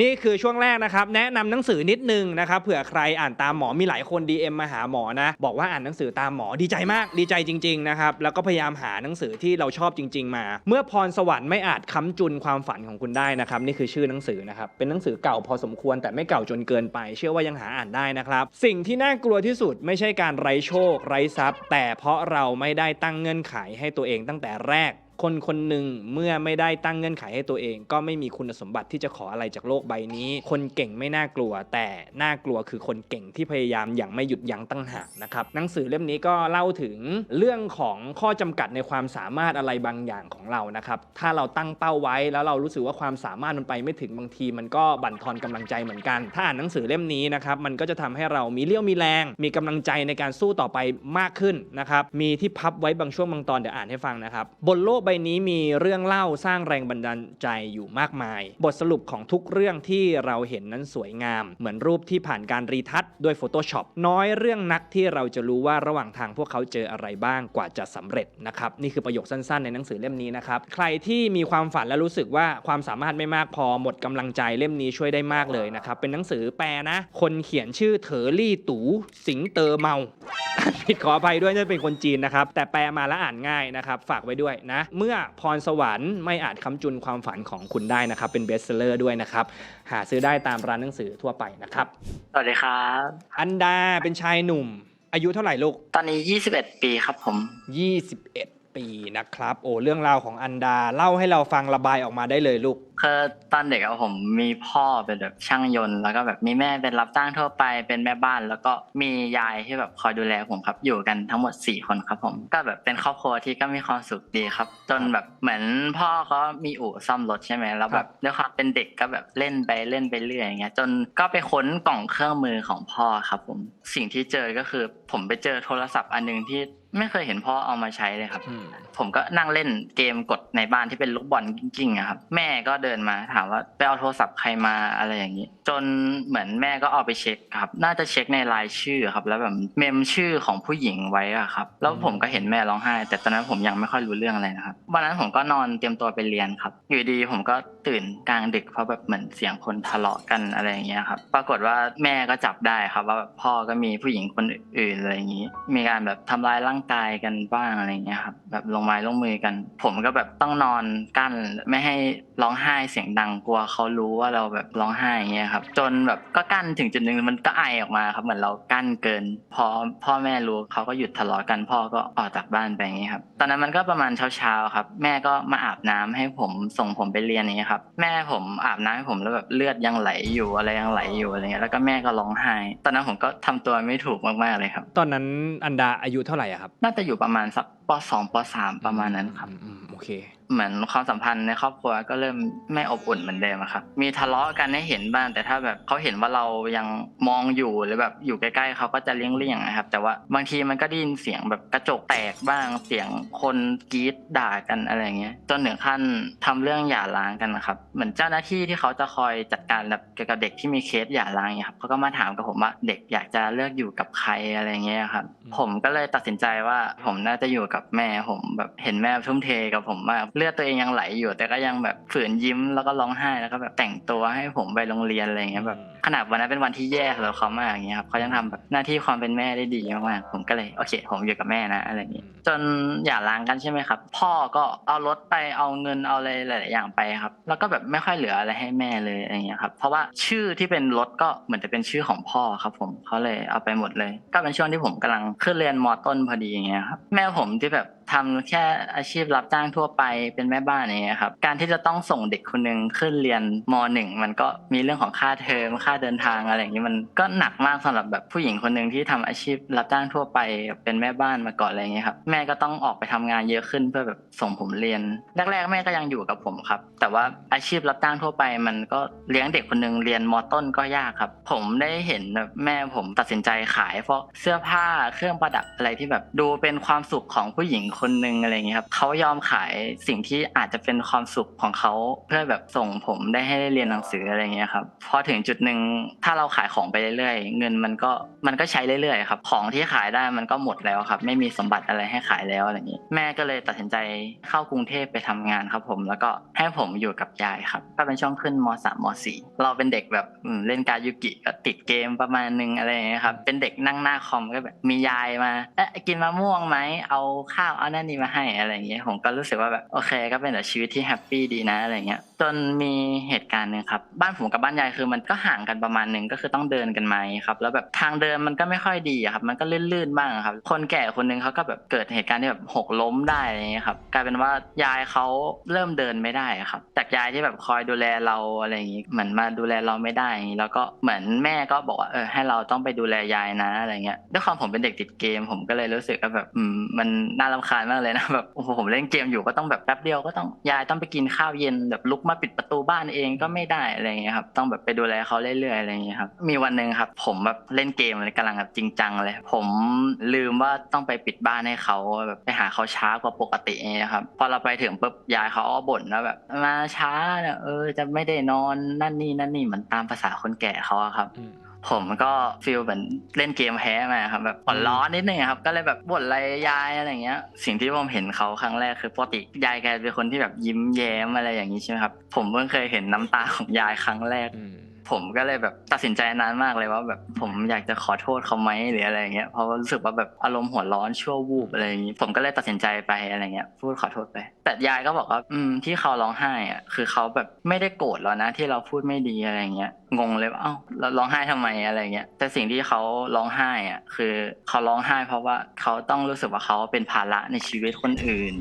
นี่คือช่วงแรกนะครับ แนะนำหนังสือนิดนึงนะครับเผื่อใครอ่านตามหมอมีหลายคน DM มาหาหมอนะ บอกว่าอ่านหนังสือตามหมอดีใจมากดีใจจริงๆนะครับแล้วก็พยายามหาหนังสือที่เราชอบจริง ๆ มา เมื่อพรสวรรค์ไม่อาจค้ำจุนความฝันของคุณได้นะครับนี่คือชื่อหนังสือนะครับเป็นหนังสือเก่าพอสมควร แต่ไม่เก่าจนเกินไป เชื่อว่ายังหาอ่านได้นะครับ สิ่งที่น่ากลัวที่สุดไม่ใช่การไร้โชค ไร้ทรัพย์ แต่เพราะเราไม่ได้ตั้งเงื่อนไขให้ตัวเองตั้งแต่แรก คนคนหนึ่งเมื่อไม่ได้ตั้งเงื่อนไขให้ตัวเอง ก็ไม่มีคุณสมบัติที่จะขออะไรจากโลกใบนี้ คนเก่งไม่น่ากลัว แต่น่ากลัวคือคนเก่งที่พยายามอย่างไม่หยุดยั้งตั้งหากนะครับหนังสือเล่มนี้ก็เล่าถึงเรื่องของข้อจำกัดในความสามารถอะไรบางอย่างของเรานะครับถ้าเราตั้งเป้าไว้แล้วเรารู้สึกว่าความสามารถมันไปไม่ถึงบางที มันก็บั่นทอนกำลังใจเหมือนกัน ถ้าอ่านหนังสือเล่มนี้นะครับมันก็จะทำให้เรามีเรี่ยวมีแรง มีกำลังใจในการสู้ต่อไปมากขึ้นนะครับมีที่พับไว้บางช่วงบางตอนเดี๋ยวอ่านให้ฟังนะครับบนโลกใบนี้มีเรื่องเล่าสร้างแรงบันดาลใจอยู่มากมาย บทสรุปของทุกเรื่องที่เราเห็นนั้นสวยงาม เหมือนรูปที่ผ่านการรีทัชด้วย Photoshop น้อยเรื่องนักที่เราจะรู้ว่าระหว่างทางพวกเขาเจออะไรบ้างกว่าจะสำเร็จนะครับนี่คือประโยคสั้นๆ ในหนังสือเล่มนี้นะครับใครที่มีความฝันและรู้สึกว่าความสามารถไม่มากพอหมดกำลังใจเล่มนี้ช่วยได้มากเลยนะครับเป็นหนังสือแปลนะ คนเขียนชื่อเถอรี่ตูสิงเตอเมาอ่านผิดขออภัยด้วยนี่เป็นคนจีนนะครับแต่แปลมาแล้วอ่านง่ายนะครับฝากไว้ด้วยนะเมื่อพรสวรรค์ไม่อาจค้ำจุนความฝันของคุณได้นะครับ เป็นเบสเซอร์ด้วยนะครับ หาซื้อได้ตามร้านหนังสือทั่วไปนะครับ สวัสดีครับ อันดาเป็นชายหนุ่ม อายุเท่าไหร่ลูก ตอนนี้ 21 ปีครับผม 21 ปีนะครับ โอ้เรื่องราวของอันดาเล่าให้เราฟังระบายออกมาได้เลยลูก คือตอนเด็กอะผมมีพ่อเป็นแบบช่างยนต์แล้วก็แบบมีแม่เป็นรับจ้างทั่วไปเป็นแม่บ้าน แล้วก็มียายที่แบบคอยดูแลผมครับอยู่กันทั้งหมด 4 คนครับ ผมก็แบบเป็นครอบครัวที่ก็มีความสุขดีครับ จนแบบเหมือนพ่อเขามีอู่ซ่อมรถใช่ไหมแล้วแบบด้วยความเป็นเด็กก็แบบเล่นไปเล่นไปเรื่อยอย่างเงี้ยจนก็ไปค้นกล่องเครื่องมือของพ่อครับผมสิ่งที่เจอก็คือผมไปเจอโทรศัพท์อันหนึงที่ไม่เคยเห็นพ่อเอามาใช้เลยครับอืมผมก็นั่งเล่นเกมกดในบ้านที่เป็นลูกบอลจริงๆอะครับ แม่ก็เดินินมา ถามว่าไปเอาโทรศัพท์ใครมาอะไรอย่างนี้ จนเหมือนแม่ก็เอาไปเช็คครับ น่าจะเช็คในรายชื่อครับ แล้วแบบเมมชื่อของผู้หญิงไว้อะครับ แล้วผมก็เห็นแม่ร้องไห้ แต่ตอนนั้นผมยังไม่ค่อยรู้เรื่องอะไรนะครับวันนั้นผมก็นอนเตรียมตัวไปเรียนครับ อยู่ดีผมก็ตื่นกลางดึกเพราะแบบเหมือนเสียงคนทะเลาะกันอะไรอย่างเงี้ยครับ ปรากฏว่าแม่ก็จับได้ครับ ว่าพ่อก็มีผู้หญิงคนอื่นอะไรอย่างนี้ มีการแบบทำร้ายร่างกายกันบ้างอะไรอย่างเงี้ยครับ แบบลงไม้ลงมือกัน ผมก็แบบต้องนอนกั้นไม่ให้ร้องไห้เสียงดังกลัวเขารู้ว่าเราแบบร้องไห้อย่างเงี้ยครับ จนแบบก็กั้นถึงจุดหนึ่งมันก็ไอออกมาครับ เหมือนเรากั้นเกิน พอพ่อแม่รู้เขาก็หยุดทะเลาะกันพ่อก็ออกจากบ้านไปอย่างเงี้ยครับ ตอนนั้นมันก็ประมาณเช้าๆครับ แม่ก็มาอาบน้ำให้ผมส่งผมไปเรียนอย่างเงี้ยครับ แม่ผมอาบน้ำให้ผมแล้วแบบเลือดยังไหลอยู่อะไรยังไหลอยู่อะไรเงี้ยแล้วก็แม่ก็ร้องไห้ ตอนนั้นผมก็ทำตัวไม่ถูกมากๆเลยครับ ตอนนั้นอันดาอายุเท่าไหร่อะครับ น่าจะอยู่ประมาณสักปสองปสามประมาณนั้นครับอืมอืมโอเค เหมือนความสัมพันธ์ในครอบครัวก็เริ่มไม่อบอุ่นเหมือนเดิมครับ มีทะเลาะกันให้เห็นบ้าง แต่ถ้าแบบเขาเห็นว่าเรายังมองอยู่หรือแบบอยู่ใกล้ๆเขาก็จะเลี่ยงๆนะครับ แต่ว่าบางทีมันก็ได้ยินเสียงแบบกระจกแตกบ้าง เสียงคนกรีดด่ากันอะไรอย่างเงี้ยจนถึงขั้นทำเรื่องหย่าร้างกันนะครับ เหมือนเจ้าหน้าที่ที่เขาจะคอยจัดการแบบเกี่ยวกับเด็กที่มีเคสหย่าร้างเนี่ยครับเขาก็มาถามกับผมว่าเด็กอยากจะเลือกอยู่กับใครอะไรเงี้ยครับ ผมก็เลยตัดสินใจว่าผมน่าจะอยู่กับแม่ผมแบบเห็นแม่ทุ่มเทกับผมมากเลือดตัวเองยังไหลอยู่ แต่ก็ยังแบบฝืนยิ้มแล้วก็ร้องไห้แล้วก็แบบแต่งตัวให้ผมไปโรงเรียนอะไรเงี้ยแบบขนาดวันนั้นเป็นวันที่แย่สำหรับเขามากอย่างเงี้ยครับเขายังทำแบบหน้าที่ความเป็นแม่ได้ดีมากๆผมก็เลยโอเค ผมอยู่กับแม่นะอะไรอย่างงี้จนหย่าร้างกันใช่ไหมครับ พ่อก็เอารถไปเอาเงินเอาอะไรหลายๆอย่างไปครับ แล้วก็แบบไม่ค่อยเหลืออะไรให้แม่เลยอะไรอย่างเงี้ยครับเพราะว่าชื่อที่เป็นรถก็เหมือนจะเป็นชื่อของพ่อครับ ผมเขาเลยเอาไปหมดเลย ก็เป็นช่วงที่ผมกำลังขึ้นเรียนมต้นพอดีอย่างเงี้ยครับแม่ผมที่แบบ ทำแค่อาชีพรับจ้างทั่วไปเป็นแม่บ้านอย่างเงี้ยครับการที่จะต้องส่งเด็กคนหนึงขึ้นเรียนมหนึ่งมันก็มีเรื่องของค่าเทอมค่าเดินทางอะไรอย่างนี้มันก็หนักมากสำหรับแบบผู้หญิงคนหนึ่งที่ทำอาชีพรับจ้างทั่วไปเป็นแม่บ้านมาก่อนอะไรอย่างเงี้ยครับแม่ก็ต้องออกไปทำงานเยอะขึ้นเพื่อแบบส่งผมเรียนแรกๆแม่ก็ยังอยู่กับผมครับ แต่ว่าอาชีพรับจ้างทั่วไป มันก็เลี้ยงเด็กคนหนึ่งเรียนมต้นก็ยากครับ ผมได้เห็นแบบแม่ผมตัดสินใจขายพวกเสื้อผ้าเครื่องประดับอะไรที่แบบดูเป็นความสุขของผู้หญิงคนหนึ่งอะไรอย่างเงี้ยครับเขายอมขายสิ่งที่อาจจะเป็นความสุขของเขาเพื่อแบบส่งผมได้ให้ได้เรียนหนังสืออะไรอย่างเงี้ยครับพอถึงจุดหนึ่งถ้าเราขายของไปเรื่อยๆ เงินมันก็มันก็ใช้เรื่อยๆครับของที่ขายได้มันก็หมดแล้วครับ ไม่มีสมบัติอะไรให้ขายแล้วอะไรอย่างงี้แม่ก็เลยตัดสินใจเข้ากรุงเทพไปทำงานครับ ผมแล้วก็ให้ผมอยู่กับยายครับก็เป็นช่วงขึ้นมสามมสี่เราเป็นเด็กแบบเล่นการยุกิก็ติดเกมประมาณนึงอะไรอย่างเงี้ยครับเป็นเด็กนั่งหน้าคอมก็แบบมียายมาเอ๊ะกินมะม่วงไหมเอาข้าวเอานั่นนี่มาให้อะไรอย่างเงี้ยผมก็รู้สึกว่าแบบโอเค ก็เป็นแบบชีวิตที่แฮปปี้ดีนะอะไรเงี้ยจนมีเหตุการณ์หนึ่งครับบ้านผมกับบ้านยายคือมันก็ห่างกันประมาณหนึ่งก็คือต้องเดินกันมาครับแล้วแบบทางเดินมันก็ไม่ค่อยดีครับมันก็ลื่นๆบ้างครับคนแก่คนหนึงเขาก็แบบเกิดเหตุการณ์ที่แบบหกล้มได้อะไรเงี้ยครับกลายเป็นว่ายายเขาเริ่มเดินไม่ได้ครับจากยายที่แบบคอยดูแลเราอะไรอย่างงี้เหมือนมาดูแลเราไม่ได้แล้วก็เหมือนแม่ก็บอกว่าเออให้เราต้องไปดูแลยายนะอะไรเงี้ยด้วยความผมเป็นเด็กติดเกม ผมก็เลยรู้สึกว่าแบบมมันน่ารำคคาญมากเลยนะแบบโอ้โหผมเล่นเกมอยู่ก็ต้องแบบแป๊บเดียวก็ต้องยายต้องไปกินข้าวเย็นแบบลุกมาปิดประตูบ้านเองก็ไม่ได้อะไรเงี้ยครับต้องแบบไปดูแลเขาเรื่อยๆอะไรเงี้ยครับมีวันหนึ่งครับผมแบบเล่นเกมเลยกำลังแบบจริงจังเลย ผมลืมว่าต้องไปปิดบ้านให้เขาแบบไปหาเขาช้ากว่าปกติองเงี้ยครับพอเราไปถึงปุ๊บยายเขาก็บ่นว่าแบบมาช้าเนี่ยเออจะไม่ได้นอนนั่นนี่นั่นนี่เหมือนตามภาษาคนแก่เขาครับ ผมก็ฟีลเหมือนเล่นเกมแพ้มาครับแบบอ่อนร้อนนิดนึงครับ ก็เลยแบบบ่นอะไรยายอะไรเงี้ย สิ่งที่ผมเห็นเขาครั้งแรกคือปกติยายแกเป็นคนที่แบบยิ้มแย้มอะไรอย่างนี้ใช่ไหมครับ ผมเพิ่งเคยเห็นน้ำตาของยายครั้งแรกอืม ผมก็เลยแบบตัดสินใจนานมากเลยว่า แบบผมอยากจะขอโทษเขาไหมหรืออะไรเงี้ยเพราะว่ารู้สึกว่าแบบอารมณ์หัวร้อนชั่ววูบอะไรอย่างงี้ ผมก็เลยตัดสินใจไปอะไรเงี้ยพูดขอโทษไป แต่ยายก็บอกว่าอืมที่เขาร้องไห้อะคือเขาแบบไม่ได้โกรธเรานะที่เราพูดไม่ดีอะไรเงี้ยงงเลยว่าเอ้าเราร้องไห้ทำไมอะไรเงี้ยแต่สิ่งที่เขาร้องไห้อะคือเขาร้องไห้ เพราะว่าเขาต้องรู้สึกว่าเขาเป็นภาระในชีวิตคนอื่น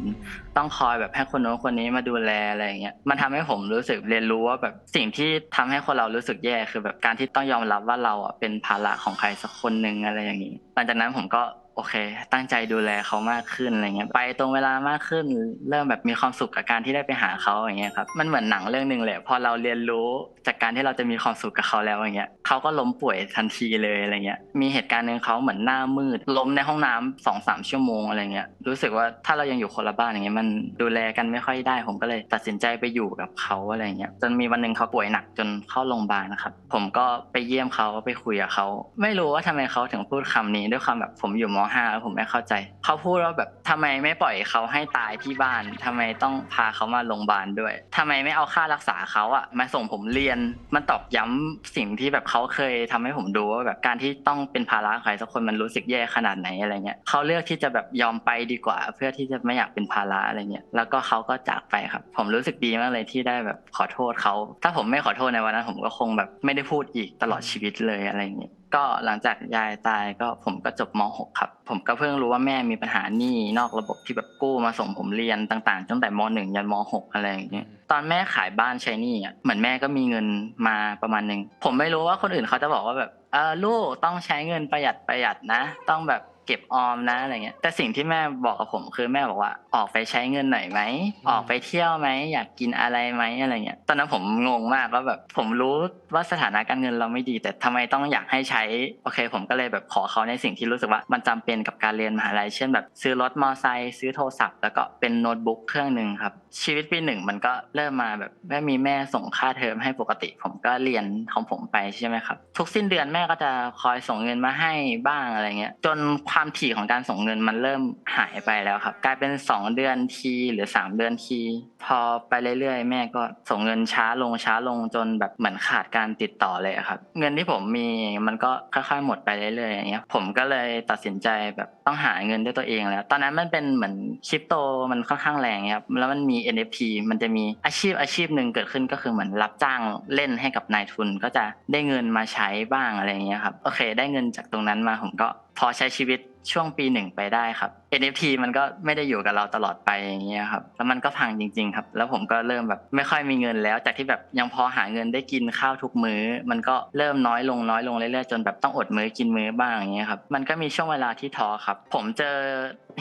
ต้องคอยแบบให้คนโน้นคนนี้มาดูแลอะไรอย่างเงี้ยมันทำให้ผมรู้สึกเรียนรู้ว่าแบบสิ่งที่ทำให้คนเรารู้สึกแย่คือแบบการที่ต้องยอมรับว่าเราอะเป็นภาระของใครสักคนหนึ่งอะไรอย่างนี้หลังจากนั้นผมก็ โอเค ตั้งใจดูแลเขามากขึ้นอะไรเงี้ยไปตรงเวลามากขึ้น เริ่มแบบมีความสุขกับการที่ได้ไปหาเขาอย่างเงี้ยครับมันเหมือนหนังเรื่องหนึ่งเลยพอเราเรียนรู้จากการที่เราจะมีความสุขกับเขาแล้วอย่างเงี้ยเขาก็ล้มป่วยทันทีเลยอะไรเงี้ยมีเหตุการณ์หนึ่งเขาเหมือนหน้ามืดล้มในห้องน้ำสองสามชั่วโมงอะไรเงี้ยรู้สึกว่าถ้าเรายังอยู่คนละบ้านอย่างเงี้ยมันดูแลกันไม่ค่อยได้ ผมก็เลยตัดสินใจไปอยู่กับเขาอะไรเงี้ยจนมีวันหนึ่งเขาป่วยหนักจนเข้าโรงพยาบาลนะครับผมก็ไปเยี่ยมเขาไปคุยกับเขาไม่รู้ว่าทำไมเขาถึงพูดคำนี้ด้วยความแบบผมอยู่ม .5 แล้วผมไม่เข้าใจ เขาพูดว่าแบบทำไมไม่ปล่อยเขาให้ตายที่บ้านทำไมต้องพาเขามาโรงพยาบาลด้วยทำไมไม่เอาค่ารักษาเขาอะมาส่งผมเรียน มันตอกย้ำสิ่งที่แบบเขาเคยทำให้ผมดูว่าแบบการที่ต้องเป็นภาระใครสักคนมันรู้สึกแย่ขนาดไหนอะไรเงี้ยเขาเลือกที่จะแบบยอมไปดีกว่า เพื่อที่จะไม่อยากเป็นภาระอะไรเงี้ยแล้วก็เขาก็จากไปครับ ผมรู้สึกดีมากเลยที่ได้แบบขอโทษเขา ถ้าผมไม่ขอโทษในวันนั้นผมก็คงแบบไม่ได้พูดอีกตลอดชีวิตเลยอะไรเงี้ย ก็หลังจากยายตายก็ผมก็จบม .6 ครับ ผมก็เพิ่งรู้ว่าแม่มีปัญหาหนี้นอกระบบที่แบบกู้มาส่งผมเรียนต่างๆตั้งแต่ม .1 ยันม .6 อะไรอย่างเงี้ยตอนแม่ขายบ้านใช้หนี้อะเหมือนแม่ก็มีเงินมาประมาณหนึ่งผมไม่รู้ว่าคนอื่นเขาจะบอกว่าแบบเออลูกต้องใช้เงินประหยัดประหยัดนะ ต้องแบบ เก็บออมนะอะไรเงี้ย แต่สิ่งที่แม่บอกกับผมคือแม่บอกว่าออกไปใช้เงินหน่อยไหมออกไปเที่ยวไหมอยากกินอะไรไหมอะไรเงี้ยตอนนั้นผมงงมากว่าแบบผมรู้ว่าสถานะการเงินเราไม่ดี แต่ทำไมต้องอยากให้ใช้โอเค ผมก็เลยแบบขอเขาในสิ่งที่รู้สึกว่ามันจำเป็นกับการเรียนมหาลัยเช่นแบบซื้อรถมอไซค์ซื้อโทรศัพท์แล้วก็เป็นโน้ตบุ๊กเครื่องหนึ่งครับชีวิตปีหนึ่งมันก็เริ่มมาแบบแม่มีแม่ส่งค่าเทอมให้ปกติ ผมก็เรียนของผมไปใช่ไหมครับ ทุกสิ้นเดือนแม่ก็จะคอยส่งเงินมาให้บ้างอะไรเงี้ยจนความความถี่ของการส่งเงินมันเริ่มหายไปแล้วครับ กลายเป็น2เดือนทีหรือ3เดือนที พอไปเรื่อยๆ แม่ก็ส่งเงินช้าลงช้าลงจนแบบเหมือนขาดการติดต่อเลยครับ เงินที่ผมมีมันก็ค่อยๆหมดไปเรื่อยๆอย่างเงี้ยผมก็เลยตัดสินใจแบบต้องหาเงินด้วยตัวเองแล้ว ตอนนั้นมันเป็นเหมือนคริปโตมันค่อนข้างแรงครับแล้วมันมี NFT มันจะมีอาชีพอาชีพหนึ่งเกิดขึ้นก็คือเหมือนรับจ้างเล่นให้กับนายทุนก็จะได้เงินมาใช้บ้างอะไรอย่างเงี้ยครับโอเค ได้เงินจากตรงนั้นมาผมก็ พอใช้ชีวิตช่วงปีหนึ่งไปได้ครับ NFT มันก็ไม่ได้อยู่กับเราตลอดไปอย่างเงี้ยครับ แล้วมันก็พังจริง ๆ ครับ แล้วผมก็เริ่มแบบไม่ค่อยมีเงินแล้ว จากที่แบบยังพอหาเงินได้กินข้าวทุกมื้อ มันก็เริ่มน้อยลงน้อยลงเรื่อยๆจนแบบต้องอดมื้อกินมื้อบ้างอย่างเงี้ยครับ มันก็มีช่วงเวลาที่ท้อครับ ผมเจอ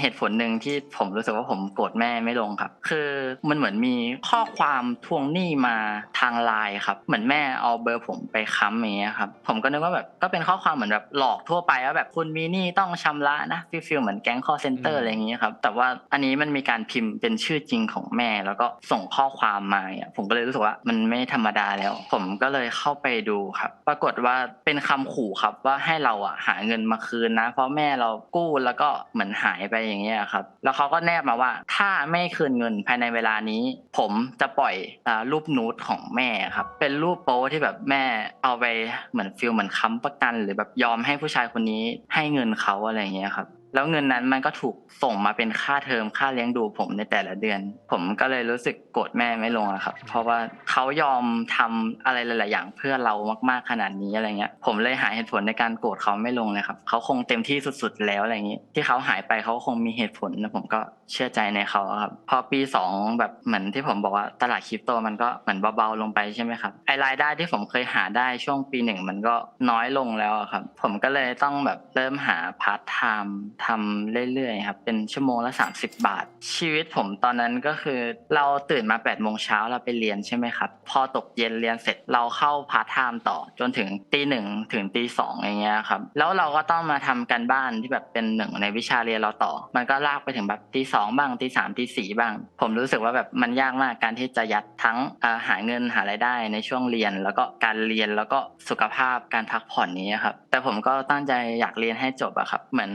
เหตุผลหนึ่งที่ผมรู้สึกว่าผมโกรธแม่ไม่ลงครับ คือมันเหมือนมีข้อความทวงหนี้มาทางไลน์ครับ เหมือนแม่เอาเบอร์ผมไปค้ำอย่างเงี้ยครับ ผมก็นึกว่าแบบก็เป็นข้อความเหมือนแบบหลอกทั่วไปว่าแบบคุณมีหนี้ต้องชำระระนะฟิลฟิลเหมือนแก๊งคอเซ็นเตออืมร์อะไรอย่างเงี้ยครับแต่ว่าอันนี้มันมีการพิมพ์เป็นชื่อจริงของแม่ แล้วก็ส่งข้อความมาเนี่ยผมก็เลยรู้สึกว่ามันไม่ธรรมดาแล้ว ผมก็เลยเข้าไปดูครับ ปรากฏว่าเป็นคำขู่ครับว่าให้เราอะหาเงินมาคืนนะ เพราะแม่เรากู้แล้วก็เหมือนหายไปอย่างเงี้ยครับ แล้วเขาก็แนบมาว่าถ้าไม่คืนเงินภายในเวลานี้ ผมจะปล่อยอ่ารูปนูดของแม่ครับ เป็นรูปโป๊ที่แบบแม่เอาไปเหมือนฟิลเหมือนค้ำประกัน หรือแบบยอมให้ผู้ชายคนนี้ให้เงินเขาอะไรอย่างเงี้ยครับ แล้วเงินนั้นมันก็ถูกส่งมาเป็นค่าเทอมค่าเลี้ยงดูผมในแต่ละเดือน ผมก็เลยรู้สึกโกรธแม่ไม่ลงอะครับ เพราะว่าเขายอมทำอะไรหลาย ๆ อย่างเพื่อเรามากๆขนาดนี้อะไรเงี้ย ผมเลยหาเหตุผลในการโกรธเขาไม่ลงเลยครับเขาคงเต็มที่สุด ๆ แล้วอะไรอย่างงี้ที่เขาหายไปเขาคงมีเหตุผลนะผมก็เชื่อใจในเขาครับ พอปีสองแบบเหมือนที่ผมบอกว่าตลาดคริปโตมันก็เหมือนเบาๆลงไปใช่ไหมครับไอรายได้ที่ผมเคยหาได้ช่วงปีหนึ่งมันก็น้อยลงแล้วครับ ผมก็เลยต้องแบบเริ่มหาพาร์ทไทม์ทำเรื่อยๆครับเป็นชั่วโมงละ 30 บาท ชีวิตผมตอนนั้นก็คือ เราตื่นมา8ปดโมงเช้าเราไปเรียนใช่ไหมครับพอตกเย็นเรียนเสร็จเราเข้าพาร์ทไทม์ต่อจนถึงตีหนึ่งถึงตีสองอย่างเงี้ยครับแล้วเราก็ต้องมาทำการบ้านที่แบบเป็นหนึ่งในวิชาเรียนเราต่อ มันก็ลากไปถึงแบบตีสองบ้างตีสามตีสี่บ้าง ผมรู้สึกว่าแบบมันยากมากการที่จะยัดทั้งหาเงินหารายได้ในช่วงเรียน แล้วก็การเรียนแล้วก็สุขภาพการพักผ่อนนี้ครับแต่ผมก็ตั้งใจอยากเรียนให้จบอะครับเหมือน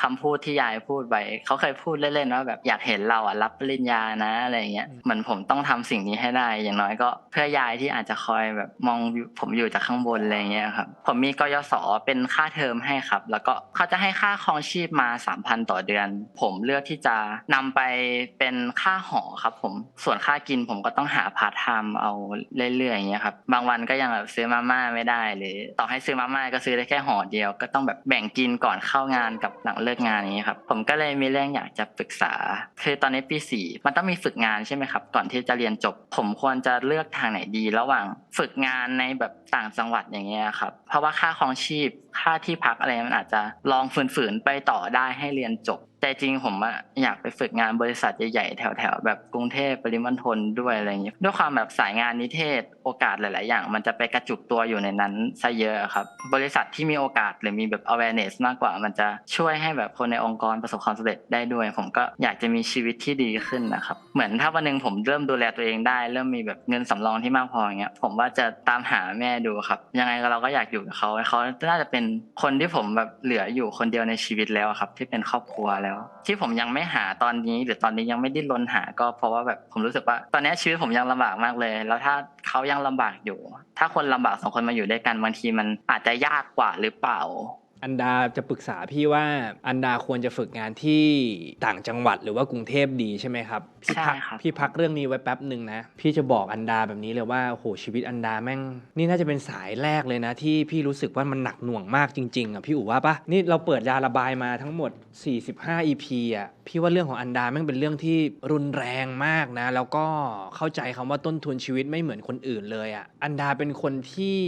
คำพูดที่ยายพูดไปเขาเคยพูดเล่นๆว่าแบบอยากเห็นเราอะรับปริญญานะอะไรเงี้ยอืมเหมือนผมต้องทำสิ่งนี้ให้ได้ อย่างน้อยก็เพื่อยายที่อาจจะคอยแบบมองอยู่ผมอยู่จากข้างบนอะไรเงี้ยครับผมมีกยศเป็นค่าเทอมให้ครับ แล้วก็เขาจะให้ค่าครองชีพมา3,000ต่อเดือน ผมเลือกที่จะนำไปเป็นค่าหอครับ ผมส่วนค่ากินผมก็ต้องหาพาร์ทไทม์เอาเรื่อยๆอย่างเงี้ยครับบางวันก็ยังแบบซื้อมาม่าไม่ได้หรือต่อให้ซื้อมาม่าก็ซื้อได้แค่ห่อเดียว ก็ต้องแบบแบ่งกินก่อนเข้างานกับหลังเเลิกงานนี้ครับผมก็เลยมีเรื่องอยากจะปรึกษา คือตอนนี้ปีสี่มันต้องมีฝึกงานใช่ไหมครับ ก่อนที่จะเรียนจบ ผมควรจะเลือกทางไหนดี ระหว่างฝึกงานในแบบต่างจังหวัดอย่างเงี้ยครับเพราะว่าค่าครองชีพค่าที่พักอะไรมันอาจจะลองฝืนๆไปต่อได้ให้เรียนจบ แต่จริงผมอะอยากไปฝึกงานบริษัทใหญ่ๆแถวๆแบบกรุงเทพปริมณฑลด้วยอะไรอย่างเงี้ยด้วยความแบบสายงานนิเทศโอกาสหลาย ๆ อย่าง มันจะไปกระจุกตัวอยู่ในนั้นซะเยอะครับ บริษัทที่มีโอกาสหรือมีแบบ awareness มากกว่า มันจะช่วยให้แบบคนในองค์กรประสบความสำเร็จได้ด้วย ผมก็อยากจะมีชีวิตที่ดีขึ้นนะครับเหมือนถ้าวันหนึ่งผมเริ่มดูแลตัวเองได้ เริ่มมีแบบเงินสำรองที่มากพออย่างเงี้ยผมว่าจะตามหาแม่ดูครับยังไงเราก็อยากอยู่กับเขาเขาน่าจะเป็นคนที่ผมแบบเหลืออยู่คนเดียวในชีวิตแล้วครับ ที่เป็นครอบครัวแล้ว ที่ผมยังไม่หาตอนนี้หรือตอนนี้ยังไม่ได้ลนหาก็เพราะว่าแบบผมรู้สึกว่า ตอนนี้ชีวิตผมยังลำบากมากเลย แล้วถ้าเขายังลำบากอยู่ ถ้าคนลำบากสองคนมาอยู่ด้วยกันบางทีมันอาจจะยากกว่าหรือเปล่า อันดาจะปรึกษาพี่ว่าอันดาควรจะฝึกงานที่ต่างจังหวัดหรือว่ากรุงเทพดีใช่ไหมครับพี่พักใช่ครับพี่พักเรื่องนี้ไว้แป๊บหนึ่งนะพี่จะบอกอันดาแบบนี้เลยว่าโอ้โหชีวิตอันดาแม่ง นี่น่าจะเป็นสายแรกเลยนะ ที่พี่รู้สึกว่ามันหนักหน่วงมากจริงๆอะพี่อู๋ว่าปะนี่เราเปิดยาระบายมาทั้งหมด 45 EP อะ พี่ว่าเรื่องของอันดาแม่งเป็นเรื่องที่รุนแรงมากนะ แล้วก็เข้าใจคำว่าต้นทุนชีวิตไม่เหมือนคนอื่นเลยอะอันดาเป็นคนที่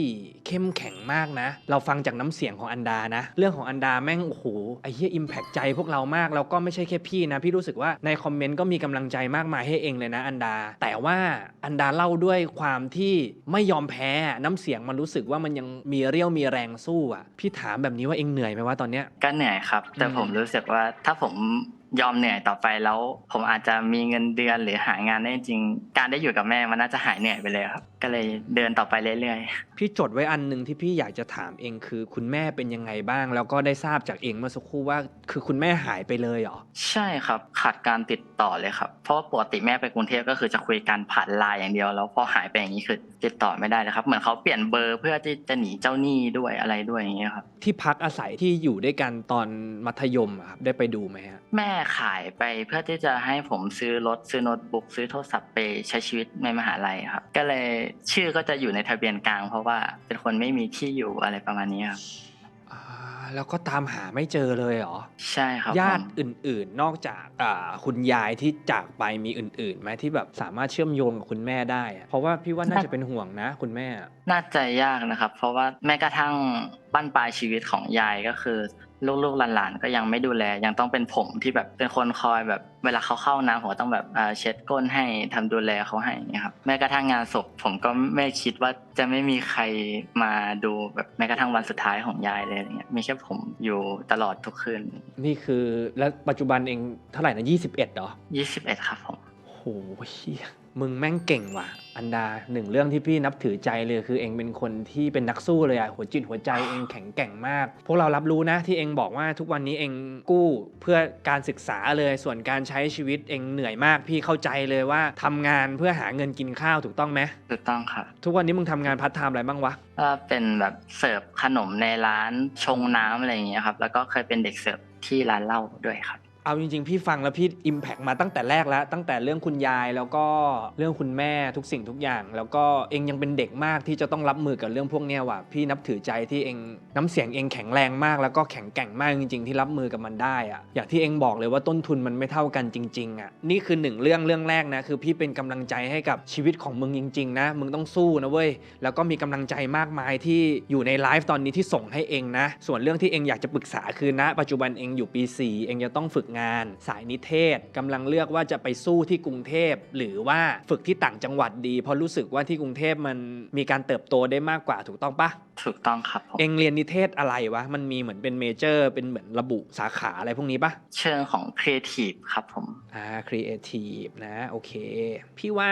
เข้มแข็งมากนะ เราฟังจากน้ำเสียงของอันดานะ เรื่องของอันดาแม่งโอ้โหไอ้เหี้ยอิมแพกใจพวกเรามากแล้วก็ไม่ใช่แค่พี่นะ พี่รู้สึกว่าในคอมเมนต์ก็มีกำลังใจมากมายให้เองเลยนะ อันดา แต่ว่าอันดาเล่าด้วยความที่ไม่ยอมแพ้น้ำเสียงมันรู้สึกว่ามันยังมีเรี่ยวมีแรงสู้อะพี่ถามแบบนี้ว่าเองเหนื่อยไหมว่าตอนเนี้ยก็เหนื่อยครับ แต่ผมรู้สึกว่าถ้าผม ยอมเหนื่อยต่อไปแล้ว ผมอาจจะมีเงินเดือนหรือหางานได้จริง การได้อยู่กับแม่มันน่าจะหายเหนื่อยไปเลยครับ ก็เลยเดินต่อไปเรื่อยๆ พี่จดไว้อันหนึ่งที่พี่อยากจะถามเองคือคุณแม่เป็นยังไงบ้าง แล้วก็ได้ทราบจากเองเมื่อสักครู่ว่า คือคุณแม่หายไปเลยเหรอ ใช่ครับขาดการติดต่อเลยครับ เพราะว่าปกติแม่ไปกรุงเทพก็คือจะคุยกันผ่านไลน์อย่างเดียว แล้วพอหายไปอย่างนี้คือติดต่อไม่ได้เลยครับ เหมือนเขาเปลี่ยนเบอร์เพื่อที่จะหนีเจ้าหนี้ด้วยอะไรด้วยอย่างเงี้ยครับ ที่พักอาศัยที่อยู่ด้วยกันตอนมัธยมอะครับได้ไปดูไหมฮะ แม่ขายไปเพื่อที่จะให้ผมซื้อรถซื้อโน้ตบุ๊กซื้อโทรศัพท์ไปใช้ชีวิตในมหาลัยครับ ก็เลยชื่อก็จะอยู่ในทะเบียนกลาง เพราะว่าเป็นคนไม่มีที่อยู่อะไรประมาณนี้ครับอ่าแล้วก็ตามหาไม่เจอเลยเหรอ ใช่ครับญาติผมอื่นๆ นอกจากอ่าคุณยายที่จากไปมีอื่นๆไหมที่แบบสามารถเชื่อมโยงกับคุณแม่ได้อะเพราะว่าพี่ว่าน่าจะเป็นห่วงนะ คุณแม่ น่าจะยากนะครับ เพราะว่าแม้กระทั่งบั้นปลายชีวิตของยายก็คือ ลูกๆหลานๆก็ยังไม่ดูแล ยังต้องเป็นผมที่แบบเป็นคนคอยแบบเวลาเขาเข้าน้ำผมก็ต้องแบบอ่าเช็ดก้นให้ทำดูแลเขาให้อย่างเงี้ยครับแม้กระทั่งงานศพผมก็ไม่คิดว่าจะไม่มีใครมาดูแบบแม้กระทั่งวันสุดท้ายของยายเลยอะไรเงี้ยมีแค่ผมอยู่ตลอดทุกคืนนี่คือแล้วปัจจุบันเองเท่าไหร่นะ21เหรอ21ครับผมโหเฮีย มึงแม่งเก่งว่ะ อันดาหนึ่งเรื่องที่พี่นับถือใจเลยคือเองเป็นคนที่เป็นนักสู้เลยอะหัวจิตหัวใจเองแข็งแกร่งมาก พวกเรารับรู้นะที่เองบอกว่าทุกวันนี้เองกู้เพื่อการศึกษาเลยส่วนการใช้ชีวิตเองเหนื่อยมากพี่เข้าใจเลยว่าทำงานเพื่อหาเงินกินข้าวถูกต้องไหมถูกต้องครับทุกวันนี้มึงทำงานพัฒไทม์อะไรบ้างวะก็เป็นแบบเสิร์ฟขนมในร้านชงน้ำอะไรอย่างเงี้ยครับแล้วก็เคยเป็นเด็กเสิร์ฟที่ร้านเหล้าด้วยครับ เอาจริงๆ พี่ฟังแล้วพี่อิมแพกมาตั้งแต่แรกแล้ว ตั้งแต่เรื่องคุณยายแล้วก็เรื่องคุณแม่ทุกสิ่งทุกอย่าง แล้วก็เองยังเป็นเด็กมากที่จะต้องรับมือกับเรื่องพวกเนี้ยว่ะพี่นับถือใจที่เองน้ำเสียงเองแข็งแรงมาก แล้วก็แข็งแกร่งมากจริง ๆ ที่รับมือกับมันได้อะอย่างที่เองบอกเลยว่าต้นทุนมันไม่เท่ากันจริงๆอะนี่คือหนึ่งเรื่องเรื่องแรกนะคือพี่เป็นกำลังใจให้กับชีวิตของมึงจริง ๆ นะ มึงต้องสู้นะเว้ยแล้วก็มีกำลังใจมากมายที่อยู่ในไลฟ์ตอนนี้ที่ส่งให้เองนะ ส่วนเรื่องที่เองอยากจะปรึกษาคือณปัจจุบันเองอยู่ปี 4 เองจะต้องฝึกงาน สายนิเทศกำลังเลือกว่าจะไปสู้ที่กรุงเทพ หรือว่าฝึกที่ต่างจังหวัดดี เพราะรู้สึกว่าที่กรุงเทพมันมีการเติบโตได้มากกว่าถูกต้องปะถูกต้องครับผมเองเรียนนิเทศอะไรวะ มันมีเหมือนเป็นเมเจอร์เป็นเหมือนระบุสาขาอะไรพวกนี้ปะเชิงของครีเอทีฟครับผมอ่าครีเอทีฟนะโอเค พี่ว่า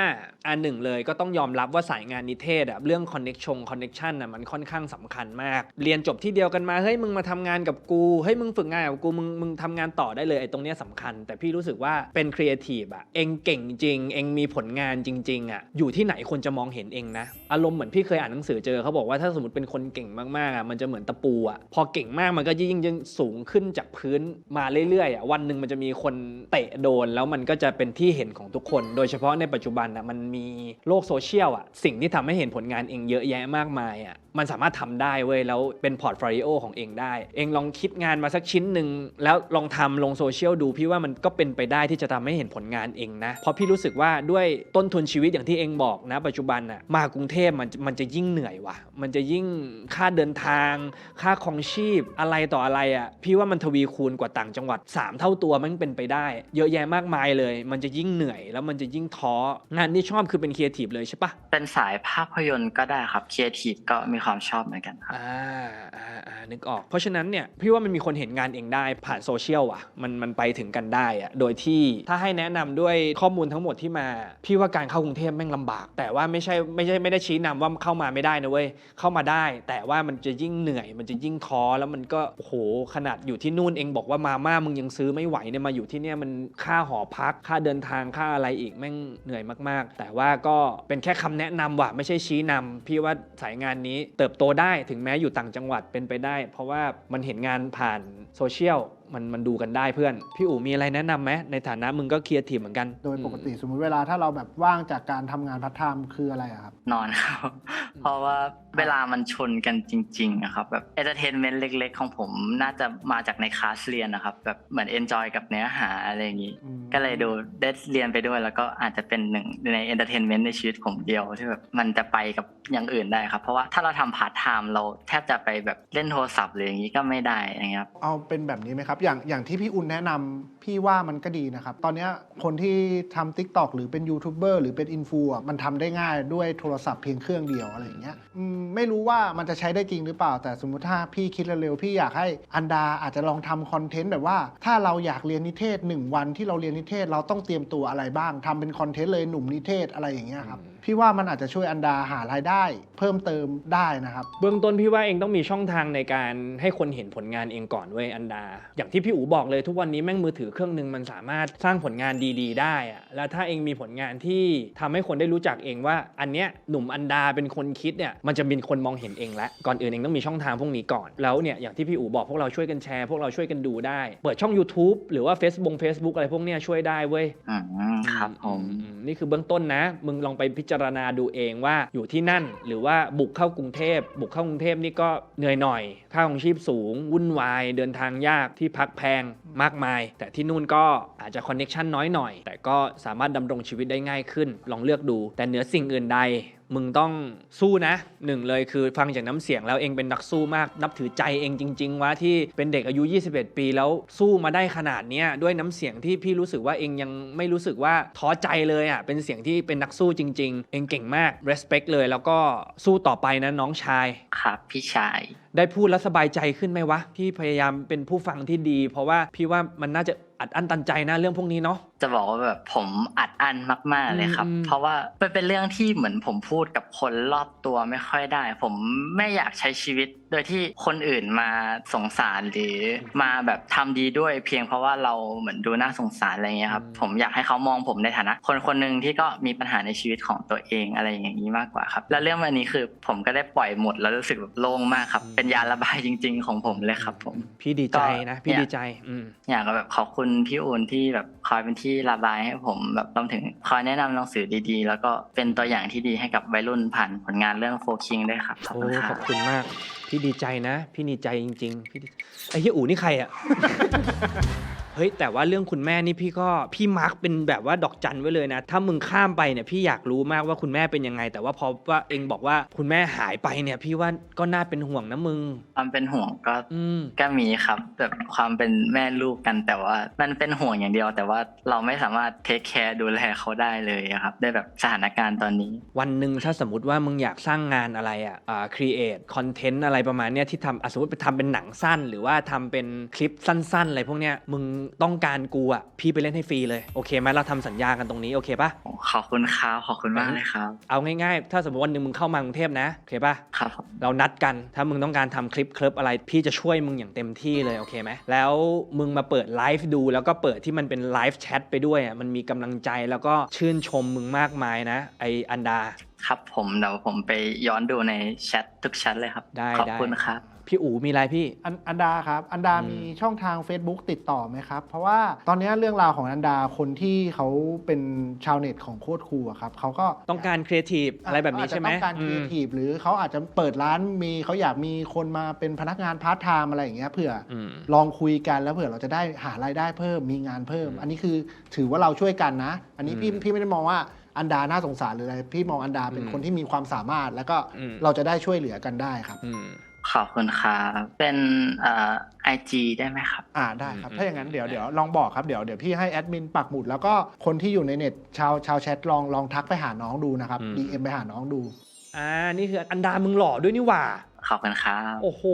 อันหนึ่งเลยก็ต้องยอมรับว่าสายงานนิเทศอะเรื่องคอนเน็กชงคอนเน็กชันอะมันค่อนข้างสำคัญมาก เรียนจบที่เดียวกันมาเฮ้ยมึงมาทำงานกับกูเฮ้ยมึงฝึกงานกับกูมึงมึงทำงานต่อได้เลยไอ้ตรงนี้ยสำคัญ แต่พี่รู้สึกว่าเป็นครีเอทีฟอะเองเก่งจริง เองมีผลงานจริงๆอะอยู่ที่ไหนคนจะมองเห็นเองนะ อารมณ์เหมือนพี่เคยอ่านหนังสือเจอเขาบอกว่าถ้าสมมติเป็นคนเก่งมากๆอะมันจะเหมือนตะปูอะพอเก่งมากมันก็ยิ่งยิ่งสูงขึ้นจากพื้นมาเรื่อยๆอะวันหนึ่งมันจะมีคนเตะโดน แล้วมันก็จะเป็นที่เห็นของทุกคน โดยเฉพาะในปัจจุบันอะมันมีโลกโซเชียลอะสิ่งที่ทำให้เห็นผลงานเองเยอะแยะมากมายอะ มันสามารถทำได้เว้ยแล้วเป็นพอร์ตโฟลิโอของเองได้ เองลองคิดงานมาสักชิ้นหนึ่งแล้วลองทำลงโซเชียลดูพี่ว่ามันก็เป็นไปได้ที่จะทำให้เห็นผลงานเองนะเพราะพี่รู้สึกว่าด้วยต้นทุนชีวิตอย่างที่เองบอกนะ ปัจจุบันอะมากรุงเทพมันมันจะยิ่งเหนื่อยว่ะมันจะยิ่งค่าเดินทาง ค่าครองชีพอะไรต่ออะไรอะพี่ว่ามันทวีคูณกว่าต่างจังหวัด 3 เท่าตัวมันเป็นไปได้ เยอะแยะมากมายเลย มันจะยิ่งเหนื่อยแล้วมันจะยิ่งท้องานที่ชอบคือเป็นครีเอทีฟเลยใช่ปะเป็นสายภาพยนตร์ก็ได้ครับครีเอทีฟก็มีความชอบเหมือนกันครับอ่าอ่าอ่านึกออก เพราะฉะนั้นเนี่ยพี่ว่ามันมีคนเห็นงานเองได้ผ่านโซเชียลอะมันมันไปถึงกันได้อะโดยที่ถ้าให้แนะนำด้วยข้อมูลทั้งหมดที่มา พี่ว่าการเข้ากรุงเทพแม่งลำบาก แต่ว่าไม่ใช่ไม่ใช่ไม่ได้ชี้นำว่าเข้ามาไม่ได้นะเว้ยเข้ามาได้ แต่ว่ามันจะยิ่งเหนื่อย มันจะยิ่งท้อแล้วมันก็โหขนาดอยู่ที่นู่นเองบอกว่ามาม่ามึงยังซื้อไม่ไหวเนี่ยมาอยู่ที่เนี่ยมันค่าหอพักค่าเดินทางค่าอะไรอีกแม่งเหนื่อยมาก ๆ แต่ว่าก็เป็นแค่คำแนะนำว่ะไม่ใช่ชี้นำพี่ว่าสายงานนี้เติบโตได้ถึงแม้อยู่ต่างจังหวัดเป็นไปได้ เพราะว่ามันเห็นงานผ่านโซเชียล มันมันดูกันได้เพื่อน พี่อู๋มีอะไรแนะนำไหมในฐานะมึงก็ครีเอทีฟเหมือนกันโดยปกติสมมุติเวลาถ้าเราแบบว่างจากการทำงานพัฒไทม์คืออะไรอะครับ นอนครับ เพราะว่าเวลามันชนกันจริงๆอะครับแบบเอนเตอร์เทนเมนต์เล็ก ๆ ของผมน่าจะมาจากในคลาสเรียนนะครับแบบเหมือนเอนจอยกับเนื้อหาอะไรอย่างนี้ อืม ก็เลยดูได้เรียนไปด้วยแล้วก็อาจจะเป็นหนึ่งในเอนเตอร์เทนเมนต์ในชีวิตผมเดียวที่แบบมันจะไปกับอย่างอื่นได้ครับ เพราะว่าถ้าเราทำพาร์ทไทม์เราแทบจะไปแบบเล่นโทรศัพท์หรืออย่างนี้ก็ไม่ได้อย่างเงี้ยครับ เอาเป็นแบบนี้ไหมครับอย่างอย่างที่พี่อุ่นแนะนำพี่ว่ามันก็ดีนะครับ ตอนเนี้ยคนที่ทำ t ิ k t o k หรือเป็นยูทูบเบอร์หรือเป็นอินฟูอะมันทำได้ง่ายด้วยโทรศัพท์เพียงเครื่องเดียวอะไรอย่างเงี้ยอืมไม่รู้ว่ามันจะใช้ได้จริงหรือเปล่า แต่สมมุติถ้าพี่คิดเร็วๆพี่อยากให้อันดาอาจจะลองทำคอนเทนต์แบบว่า ถ้าเราอยากเรียนนิเทศ1วันที่เราเรียนนิเทศเราต้องเตรียมตัวอะไรบ้างทำเป็นคอนเทนต์เลยหนุ่มนิเทศอะไรอย่างเงี้ยครับ อืมพี่ว่ามันอาจจะช่วยอันดาหารายได้ เพิ่มเติมได้นะครับ เบื้องต้นพี่ว่าเองต้องมีช่องทางในการให้คนเห็นผลงานเองก่อนเว้ยอันดา อย่างที่พี่อู๋บอกเลยทุกวันนี้แม่งมือถือเครื่องหนึ่งมันสามารถสร้างผลงานดีๆ ได้อะแล้วถ้าเองมีผลงานที่ทำให้คนได้รู้จักเองว่า อันเนี้ยหนุ่มอันดาเป็นคนคิดเนี่ยมันจะมีคนมองเห็นเองแล้วก่อนอื่นเองต้องมีช่องทางพวกนี้ก่อนแล้วเนี่ยอย่างที่พี่อู๋บอกพวกเราช่วยกันแชร์พวกเราช่วยกันดูได้ เปิดช่อง YouTube หรือว่า Facebook Facebook อะไรพวกเนี้ยช่วยได้เว้ยอืมครับผมอืมนี่คือเบื้องต้นนะ มึงลองไปพิจารณาดูเองว่าอยู่ที่นั่น หรือว่าบุกเข้ากรุงเทพ บุกเข้ากรุงเทพนี่ก็เหนื่อยหน่อย ค่าของชีพสูง วุ่นวาย เดินทางยากที่พักแพงมากมาย แต่ที่นู่นก็อาจจะคอนเน็ชันน้อยหน่อย แต่ก็สามารถดำรงชีวิตได้ง่ายขึ้น ลองเลือกดู แต่เหนือสิ่งอื่นใด มึงต้องสู้นะหนึ่งเลยคือฟังจากน้ำเสียงแล้วเองเป็นนักสู้มาก นับถือใจเองจริง ๆ ว่าที่เป็นเด็กอายุ 21 ปี แล้วสู้มาได้ขนาดเนี้ยด้วยน้ำเสียงที่พี่รู้สึกว่าเองยังไม่รู้สึกว่าท้อใจเลยอะเป็นเสียงที่เป็นนักสู้จริง ๆ เองเก่งมาก respect เลยแล้วก็สู้ต่อไปนะน้องชายครับพี่ชายได้พูดแล้วสบายใจขึ้นไหมวะ พี่พยายามเป็นผู้ฟังที่ดี เพราะว่าพี่ว่ามันน่าจะอัดอั้นตันใจนะเรื่องพวกนี้เนาะจะบอกว่าแบบผมอัดอั้นมาก ๆเลยครับอืมเพราะว่ามันเป็นเรื่องที่เหมือนผมพูดกับคนรอบตัวไม่ค่อยได้ ผมไม่อยากใช้ชีวิต โดยที่คนอื่นมาสงสารหรือมาแบบทำดีด้วย เพียงเพราะว่าเราเหมือนดูน่าสงสารอะไรเงี้ยครับผมอยากให้เขามองผมในฐานะ คนคนหนึ่งที่ก็มีปัญหาในชีวิตของตัวเองอะไรอย่างนี้มากกว่าครับ แล้วเรื่องวันนี้คือผมก็ได้ปล่อยหมดแล้วรู้สึกแบบโล่งมากครับเป็นยาระบายจริง ๆ ของผมเลยครับ ผม พี่ดีใจนะก็พี่เนี่ยดีใจอืมอยากจะแบบขอบคุณพี่อูนที่แบบคอยเป็นที่ระบายให้ผมแบบรวมถึงคอยแนะนำหนังสือดีๆ แล้วก็เป็นตัวอย่างที่ดีให้กับวัยรุ่นผ่านผลงานเรื่องโฟคิงด้วยครับขอบโอ้คุณคขรัอบบคุณมาก พี่ดีใจนะ พี่ดีใจจริง ๆ พี่ดีไอ้เฮียอู๋นี่ใครอะ เฮ้ยแต่ว่าเรื่องคุณแม่นี่พี่ก็พี่มาร์กเป็นแบบว่าดอกจันไว้เลยนะ ถ้ามึงข้ามไปเนี่ยพี่อยากรู้มากว่าคุณแม่เป็นยังไง แต่ว่าพอว่าเองบอกว่าคุณแม่หายไปเนี่ย พี่ว่าก็น่าเป็นห่วงนะมึง ความเป็นห่วงก็อืมก็มีครับแบบความเป็นแม่ลูกกันแต่ว่ามันเป็นห่วงอย่างเดียว แต่ว่าเราไม่สามารถเทคแคร์ดูแลเขาได้เลยอะครับด้วยแบบสถานการณ์ตอนนี้ วันหนึ่งถ้าสมมติว่ามึงอยากสร้างงานอะไรอะอ่า create content อะไรประมาณเนี้ยที่ทำอะสมมติไปทำเป็นหนังสั้น หรือว่าทำเป็นคลิปสั้น ๆ อะไรพวกเนี้ยมึงต้องการกูอะพี่ไปเล่นให้ฟรีเลยโอเคไหมเราทำสัญญากันตรงนี้โอเคปะขอบคุณครับขอบคุณมากเลยครับเอาง่ายๆ ถ้าสมมติวันหนึ่งมึงเข้ามากรุงเทพนะโอเคปะครับผมเรานัดกันถ้ามึงต้องการทำคลิปคลิปอะไรพี่จะช่วยมึงอย่างเต็มที่เลยโอเคไหมแล้วมึงมาเปิดไลฟ์ดูแล้วก็เปิดที่มันเป็นไลฟ์แชทไปด้วยอะมันมีกำลังใจแล้วก็ชื่นชมมึงมากมายนะไออันดาครับผมเดี๋ยวผมไปย้อนดูในแชททุกแชทเลยครับได้ขอบได้คุณครับ พี่อู๋มีอะไรพี่ อันอันดาครับ อันดาอืมมีช่องทาง Facebook ติดต่อไหมครับ เพราะว่าตอนนี้เรื่องราวของอันดาคนที่เขาเป็นชาวเน็ตของโคตรครูอะครับเขาก็ต้องการครีเอทีฟอะไรแบบนี้ใช่ไหมอาจจะต้องการครีเอทีฟหรือเขาอาจจะเปิดร้านมีเขาอยากมีคนมาเป็นพนักงานพาร์ทไทม์อะไรอย่างเงี้ยเผื่อออืม ลองคุยกันแล้วเผื่อเราจะได้หารายได้เพิ่มมีงานเพิ่มอืมอันนี้คือถือว่าเราช่วยกันนะ อันนี้พี่อืมพี่ไม่ได้มองว่าอันดาน่าสงสารหรืออะไรพี่มองอันดาเป็นอืมคนที่มีความสามารถ แล้วก็อืม เราจะได้ช่วยเหลือกันได้ครับ อืม ขอบคุณครับเป็นเอ่อไอจีได้ไหมครับ อ่าได้ครับอืมถ้าอย่างนั้นเดี๋ยวได้เดี๋ยวลองบอกครับเดี๋ยวเดี๋ยวพี่ให้แอดมินปักหมุดแล้วก็คนที่อยู่ในเน็ตชาวชาวแชทลองลองทักไปหาน้องดูนะครับ DM ไปหาน้องดู อ่า นี่คืออันดามึงหล่อด้วยนี่หว่า ขอบคุณครับ โอ้โห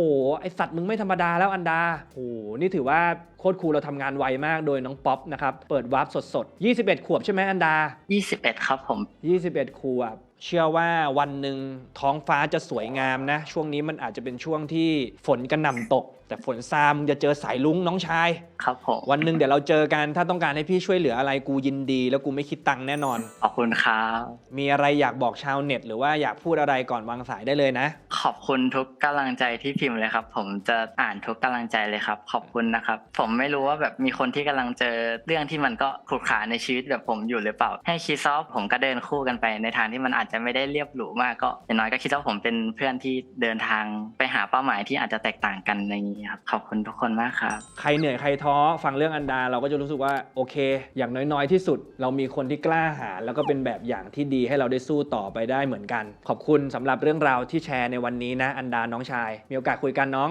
ไอสัตว์มึงไม่ธรรมดาแล้วอันดา โอ้โห นี่ถือว่าโคตรครูเราทำงานไวมากโดยน้องป๊อปนะครับ เปิดวาร์ปสดๆ 21 ขวบใช่ไหมอันดา 21 ครับผม 21 ขวบ เชื่อว่าวันหนึ่งท้องฟ้าจะสวยงามนะ ช่วงนี้มันอาจจะเป็นช่วงที่ฝนกระหน่ำตกแต่ฝนซามึงจะเจอสายลุงน้องชาย ครับผมวันหนึ่งเดี๋ยวเราเจอกันถ้าต้องการให้พี่ช่วยเหลืออะไรกูยินดี แล้วกูไม่คิดตังค์แน่นอน ขอบคุณครับ มีอะไรอยากบอกชาวเน็ต หรือว่าอยากพูดอะไรก่อนวางสายได้เลยนะ ขอบคุณทุกกำลังใจที่พิมพ์เลยครับ ผมจะอ่านทุกกำลังใจเลยครับ ขอบคุณนะครับ ผมไม่รู้ว่าแบบมีคนที่กำลังเจอเรื่องที่มันก็ขรุขระในชีวิตแบบผมอยู่หรือเปล่า ให้คิดซะว่าผมก็เดินคู่กันไป ในทางที่มันอาจจะไม่ได้เรียบหรูมากก็อย่างน้อยก็คิดว่าผมเป็นเพื่อนที่เดินทางไปหาเป้าหมายที่อาจจะแตกต่างกันในนี้ครับขอบคุณทุกคนมากครับ ใครเหนื่อยใครท้อฟังเรื่องอันดาเราก็จะรู้สึกว่าโอเค อย่างน้อยๆที่สุด เรามีคนที่กล้าหาญแล้วก็เป็นแบบอย่างที่ดีให้เราได้สู้ต่อไปได้เหมือนกัน ขอบคุณสำหรับเรื่องราวที่แชร์ในวันนี้นะอันดาน้องชาย มีโอกาสคุยกันน้อง